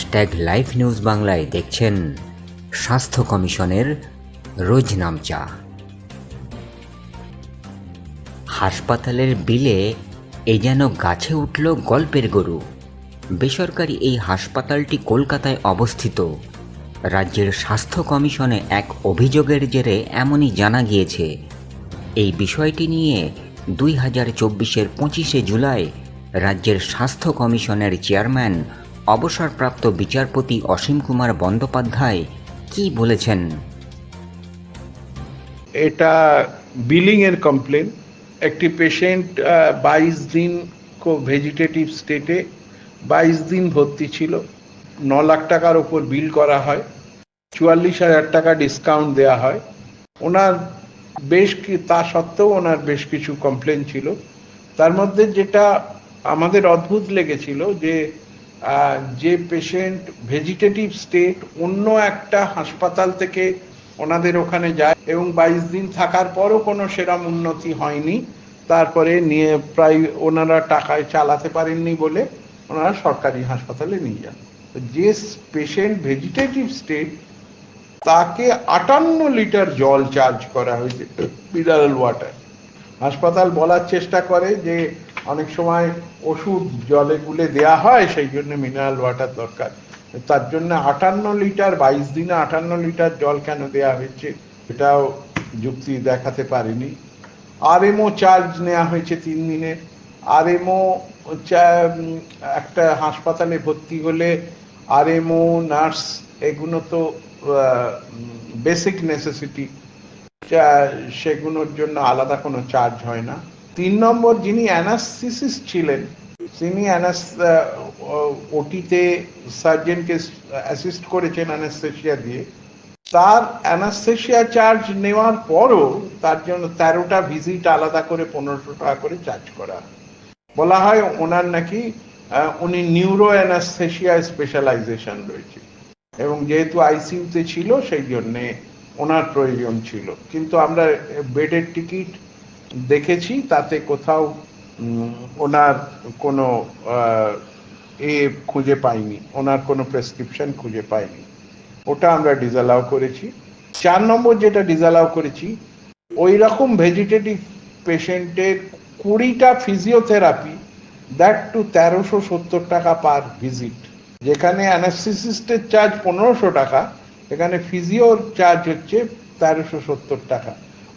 Hashtag live news বাংলায় দেখছেন স্বাস্থ্য কমিশনের রোজ নামচা হাসপাতালের বিলে এ যেন গাছে উঠল গল্পের গরু। বেসরকারি এই হাসপাতালটি কলকাতায় অবস্থিত। রাজ্যের স্বাস্থ্য কমিশনে এক অভিযোগের জেরে এমনই জানা গিয়েছে। এই বিষয়টি নিয়ে দুই হাজার চব্বিশের পঁচিশে জুলাই রাজ্যের স্বাস্থ্য কমিশনের চেয়ারম্যান অবসরপ্রাপ্ত বিচারপতি অসীম কুমার বন্দ্যোপাধ্যায় কি বলেছেন? এটা বিলিং এর কমপ্লেন। একটি পেশেন্ট বাইশ দিন কো ভেজিটেটিভ স্টেটে বাইশ দিন ভর্তি ছিল। ন লাখ টাকার ওপর বিল করা হয়। চুয়াল্লিশ হাজার টাকা ডিসকাউন্ট দেওয়া হয়। ওনার বেশ কি, তা সত্ত্বেও ওনার বেশ কিছু কমপ্লেন ছিল। তার মধ্যে যেটা আমাদের অদ্ভুত লেগেছিল যে যে পেশেন্ট ভেজিটেটিভ স্টেট অন্য একটা হাসপাতাল থেকে ওনাদের ওখানে যায় এবং বাইশ দিন থাকার পরও কোনো সেরম উন্নতি হয়নি। তারপরে নিয়ে প্রায় ওনারা টাকায় চালাতে পারেননি বলে ওনারা সরকারি হাসপাতালে নিয়ে যান। যে পেশেন্ট ভেজিটেটিভ স্টেট তাকে আটান্ন লিটার জল চার্জ করা হয়েছে মিনারেল ওয়াটার হাসপাতাল বলার চেষ্টা করে যে অনেক সময় ওষুধ জলে গুলে দেয়া হয়, সেই জন্য মিনারেল ওয়াটার দরকার। তার জন্য আটান্ন লিটার, বাইশ দিনে আটান্ন লিটার জল কেন দেয়া হয়েছে এটাও যুক্তি দেখাতে পারেনি। আরএমও চার্জ নেওয়া হয়েছে তিন দিনের আরএমও একটা হাসপাতালে ভর্তি হলে আরএমও নার্স, এগুলো তো বেসিক নেসেসিটি সেগুলোর জন্য আলাদা কোনো চার্জ হয় না। তিন নম্বর যিনি অ্যানাস্থিসিস ছিলেন, তিনি অ্যানাস ওটিতে সার্জেনকে অ্যাসিস্ট করেছেন অ্যানাস্থেশিয়া দিয়ে। তার অ্যানাস্থেশিয়া চার্জ নেওয়ার পরও তার জন্য তেরোটা ভিজিট আলাদা করে, পনেরোশো টাকা করে চার্জ করা। বলা হয় ওনার নাকি উনি নিউরো অ্যানাস্থেশিয়া স্পেশালাইজেশন রয়েছে। এবং যেহেতু আইসিইউতে ছিল, সেই জন্যে ওনার প্রয়োজন ছিল। কিন্তু আমরা বেডের টিকিট দেখেছি, তাতে কোথাও ওনার কোনো এ খুঁজে পাইনি, ওনার কোনো প্রেসক্রিপশন খুঁজে পাইনি। ওটা আমরা ডিজালাও করেছি। চার নম্বর যেটা ডিজালাও করেছি ওই রকম ভেজিটেটিভ পেশেন্টের কুড়িটা ফিজিওথেরাপি দ্যাট টু তেরোশো সত্তর টাকা পার ভিজিট যেখানে অ্যানাস্থিসিস্টের চার্জ পনেরোশো টাকা এখানে ফিজিওর চার্জ হচ্ছে তেরোশো সত্তর টাকা।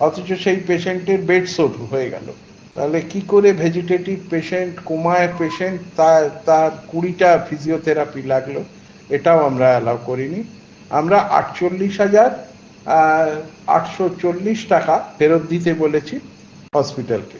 অথচ সেই পেশেন্টের বেড সোট হয়ে গেল। তাহলে কি করে ভেজিটেটিভ পেশেন্ট কোমায় পেশেন্ট তার তার কুড়িটা ফিজিওথেরাপি লাগল? এটাও আমরা অ্যালাউ করিনি। আমরা আটচল্লিশ হাজার আটশো চল্লিশ টাকা ফেরত দিতে বলেছি হসপিটালকে